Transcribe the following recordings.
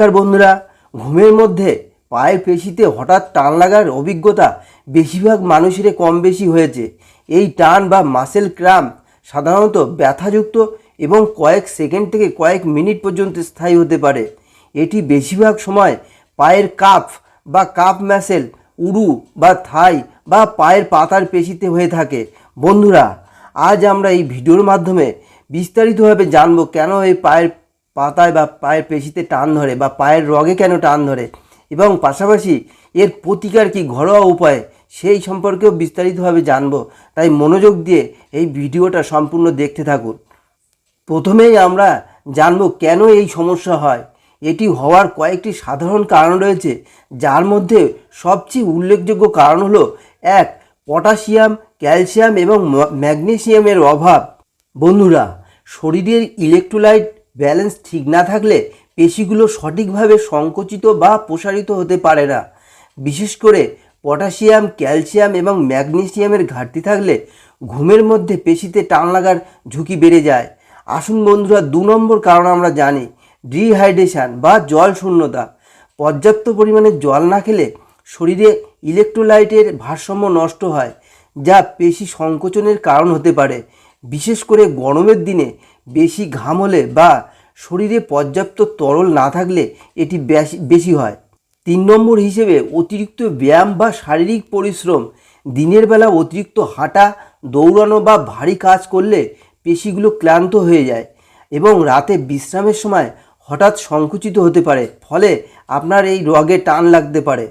নমস্কার বন্ধুরা। ঘুমের মধ্যে, পায়ের পেশিতে হঠাৎ টান লাগার অভিজ্ঞতা বেশিরভাগ মানুষেরই কম বেশি হয়েছে। এই টান বা মাসেল ক্রাম সাধারণত ব্যথাযুক্ত এবং কয়েক সেকেন্ড থেকে কয়েক মিনিট পর্যন্ত স্থায়ী হতে পারে। এটি বেশিরভাগ সময় পায়ের কাফ বা কাফ ম্যাসেল উরু বা থাই বা পায়ের পাতার পেশিতে হয়ে থাকে। বন্ধুরা, আজ আমরা এই ভিডিওর মাধ্যমে বিস্তারিতভাবে জানব কেন এই পায়ের পাতায় বা পায়ের পেশিতে টান ধরে বা পায়ের রগে কেন টান ধরে? এবং পাশাপাশি এর প্রতিকার কি ঘরোয়া উপায়? সেই সম্পর্কেও বিস্তারিতভাবে জানব। তাই মনোযোগ দিয়ে এই ভিডিওটা সম্পূর্ণ দেখতে থাকুন। প্রথমেই আমরা জানব কেন এই সমস্যা হয়। এটি হওয়ার কয়েকটি সাধারণ কারণ রয়েছে, যার মধ্যে সবচেয়ে উল্লেখযোগ্য কারণ হলো, এক, পটাশিয়াম, ক্যালসিয়াম এবং ম্যাগনেসিয়ামের অভাব। বন্ধুরা, শরীরের ইলেকট্রোলাইট ব্যালেন্স ঠিক না থাকলে পেশিগুলো সঠিকভাবে সংকুচিত বা প্রসারিত হতে পারে না। বিশেষ করে পটাশিয়াম, ক্যালসিয়াম এবং ম্যাগনেসিয়ামের ঘাটতি থাকলে ঘুমের মধ্যে পেশিতে টান লাগার ঝুঁকি বেড়ে যায়। আসুন বন্ধুরা, দু নম্বর কারণ আমরা জানি ডিহাইড্রেশন বা জল শূন্যতা। পর্যাপ্ত পরিমাণে জল না খেলে শরীরে ইলেকট্রোলাইটের ভারসাম্য নষ্ট হয়, যা পেশি সংকোচনের কারণ হতে পারে। বিশেষ করে গরমের দিনে বেশি ঘাম হলে বা শরীরে পর্যাপ্ত তরল না থাকলে এটি বেশি হয়। তিন নম্বর হিসেবে অতিরিক্ত ব্যায়াম বা শারীরিক পরিশ্রম। দিনের বেলা অতিরিক্ত হাঁটা, দৌড়ানো বা ভারী কাজ করলে পেশিগুলো ক্লান্ত হয়ে যায় এবং রাতে বিশ্রামের সময় হঠাৎ সংকুচিত হতে পারে, ফলে আপনার এই রগে টান লাগতে পারে।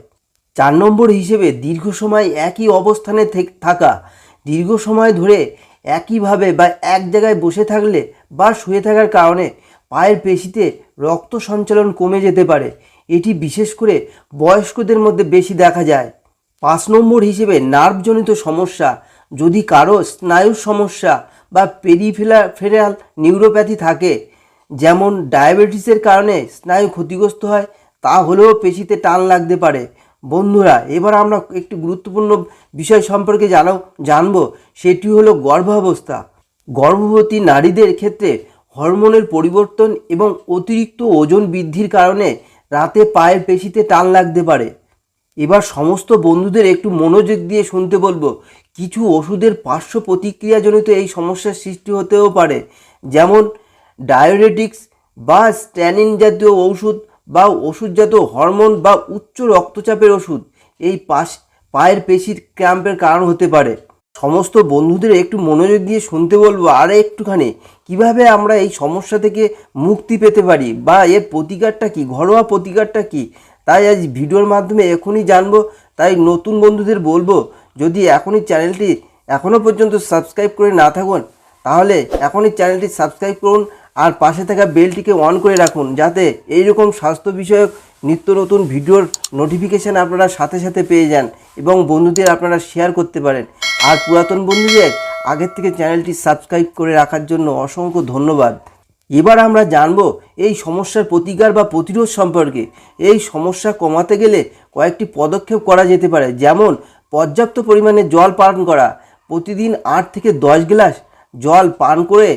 চার নম্বর হিসেবে দীর্ঘ সময় একই অবস্থানে থাকা। দীর্ঘ সময় ধরে একইভাবে বা এক জায়গায় বসে থাকলে বা শুয়ে থাকার কারণে পায়ের পেশিতে রক্ত সঞ্চালন কমে যেতে পারে। এটি বিশেষ করে বয়স্কদের মধ্যে বেশি দেখা যায়। পাঁচ নম্বর হিসেবে নার্ভজনিত সমস্যা, যদি কারও স্নায়ুর সমস্যা বা পেরিফেলা ফেরাল নিউরোপ্যাথি থাকে, যেমন ডায়াবেটিসের কারণে স্নায়ু ক্ষতিগ্রস্ত হয়, তা হলেও পেশিতে টান লাগতে পারে। বন্ধুরা, এবার আমরা একটি গুরুত্বপূর্ণ বিষয় সম্পর্কে জানো জানব, সেটি হলো গর্ভাবস্থা। গর্ভবতী নারীদের ক্ষেত্রে হরমোনের পরিবর্তন এবং অতিরিক্ত ওজন বৃদ্ধির কারণে রাতে পায়ের পেশিতে টান লাগতে পারে। এবার সমস্ত বন্ধুদের একটু মনোযোগ দিয়ে শুনতে বলব, কিছু ওষুধের পার্শ্ব প্রতিক্রিয়াজনিত এই সমস্যার সৃষ্টি হতেও পারে, যেমন ডায়োরেটিক্স বা স্ট্যানিন জাতীয় ওষুধ বা ওষুধজাত হরমোন বা উচ্চ রক্তচাপের ওষুধ, এই পাশ পায়ের পেশির ক্র্যাম্পের কারণ হতে পারে। সমস্ত বন্ধুদের একটু মনোযোগ দিয়ে শুনতে বলব। আর একটুখানি, কীভাবে আমরা এই সমস্যা থেকে মুক্তি পেতে পারি? বা এর প্রতিকারটা কি? ঘরোয়া প্রতিকারটা কি? তাই আজ ভিডিওর মাধ্যমে এখনই জানব। তাই নতুন বন্ধুদের বলব, যদি এখনই চ্যানেলটি এখনও পর্যন্ত সাবস্ক্রাইব করে না থাকুন, তাহলে এখনই চ্যানেলটি সাবস্ক্রাইব করুন। আর পাশে থাকা বেলটিকে অন করে রাখুন যাতে এইরকম স্বাস্থ্য বিষয়ক নিত্য নতুন ভিডিওর নোটিফিকেশান আপনারা সাথে সাথে পেয়ে যান এবং বন্ধুদের আপনারা শেয়ার করতে পারেন। আর পুরাতন বন্ধুদের আগের থেকে চ্যানেলটি সাবস্ক্রাইব করে রাখার জন্য অসংখ্য ধন্যবাদ। এবার আমরা জানব এই সমস্যার প্রতিকার বা প্রতিরোধ সম্পর্কে। এই সমস্যা কমাতে গেলে কয়েকটি পদক্ষেপ করা যেতে পারে। যেমন, পর্যাপ্ত পরিমাণে জল পান করা, প্রতিদিন আট থেকে দশ গ্লাস জল পান করে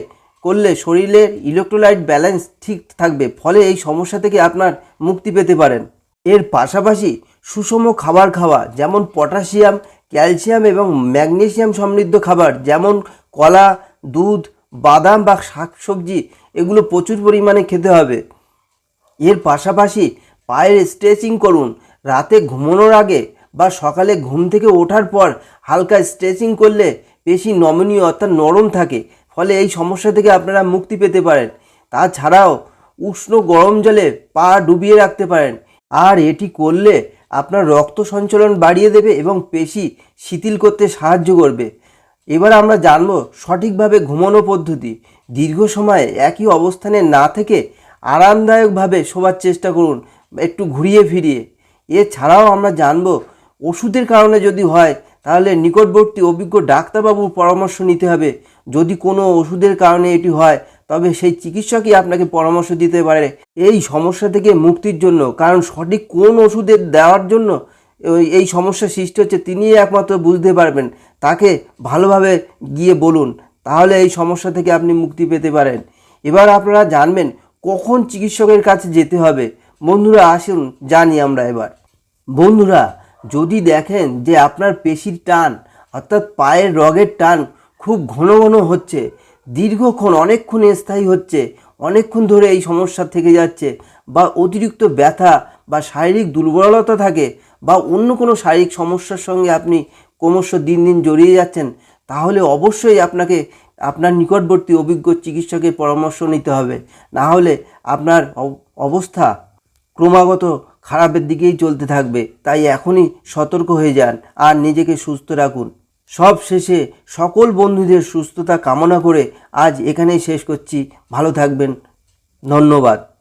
করলে শরীরের ইলেকট্রোলাইট ব্যালেন্স ঠিক থাকবে, ফলে এই সমস্যা থেকে আপনার মুক্তি পেতে পারেন। এর পাশাপাশি সুষম খাবার খাওয়া, যেমন পটাশিয়াম, ক্যালসিয়াম এবং ম্যাগনেসিয়াম সমৃদ্ধ খাবার, যেমন কলা, দুধ, বাদাম বা শাকসবজি, এগুলো প্রচুর পরিমাণে খেতে হবে। এর পাশাপাশি পায়ের স্ট্রেচিং করুন। রাতে ঘুমানোর আগে বা সকালে ঘুম থেকে ওঠার পর হালকা স্ট্রেচিং করলে পেশি নমনীয় অর্থাৎ নরম থাকে। ফলে এই সমস্যা থেকে আপনারা মুক্তি পেতে পারেন। তাছাড়াও উষ্ণ গরম জলে পা ডুবিয়ে রাখতে পারেন। আর এটি করলে আপনার রক্ত সঞ্চালন বাড়িয়ে দেবে এবং পেশি শিথিল করতে সাহায্য করবে। এবার আমরা জানব সঠিকভাবে ঘুমানো পদ্ধতি। দীর্ঘ সময় একই অবস্থানে না থেকে আরামদায়কভাবে শোবার চেষ্টা করুন, একটু ঘুরিয়ে ফিরিয়ে। এছাড়াও আমরা জানব ওষুধের কারণে যদি হয়, তাহলে নিকটবর্তী অভিজ্ঞ ডাক্তারবাবুর পরামর্শ নিতে হবে। যদি কোনো ওষুধের কারণে এটি হয়, তবে সেই চিকিৎসকই আপনাকে পরামর্শ দিতে পারে। এই সমস্যা থেকে মুক্তির জন্য, কারণ সঠিক কোন ওষুধের দেওয়ার জন্য এই সমস্যা সৃষ্টি হচ্ছে তিনিই একমাত্র বুঝতে পারবেন। তাকে ভালোভাবে গিয়ে বলুন, তাহলে এই সমস্যা থেকে আপনি মুক্তি পেতে পারেন। এবার আপনারা জানবেন, কখন চিকিৎসকের কাছে যেতে হবে। বন্ধুরা, আসুন জানি আমরা এবার। বন্ধুরা, যদি দেখেন যে আপনার পেশির টান, অর্থাৎ পায়ের রগের টান খুব ঘন ঘন হচ্ছে। দীর্ঘক্ষণ, অনেকক্ষণ স্থায়ী হচ্ছে। অনেকক্ষণ ধরে এই সমস্যা থেকে যাচ্ছে বা অতিরিক্ত ব্যথা বা শারীরিক দুর্বলতা থাকে বা অন্য কোনো শারীরিক সমস্যার সঙ্গে আপনি ক্রমশ দিন দিন জড়িয়ে যাচ্ছেন, তাহলে অবশ্যই আপনাকে, আপনার নিকটবর্তী অভিজ্ঞ চিকিৎসকের পরামর্শ নিতে হবে। না হলে আপনার অব- অবস্থা ক্রমাগত খারাপের দিকেই চলতে থাকবে। তাই এখনই সতর্ক হয়ে যান আর নিজেকে সুস্থ রাখুন। সব শেষে সকল বন্ধুদের সুস্থতা কামনা করে আজ এখানেই শেষ করছি। ভালো থাকবেন। ধন্যবাদ।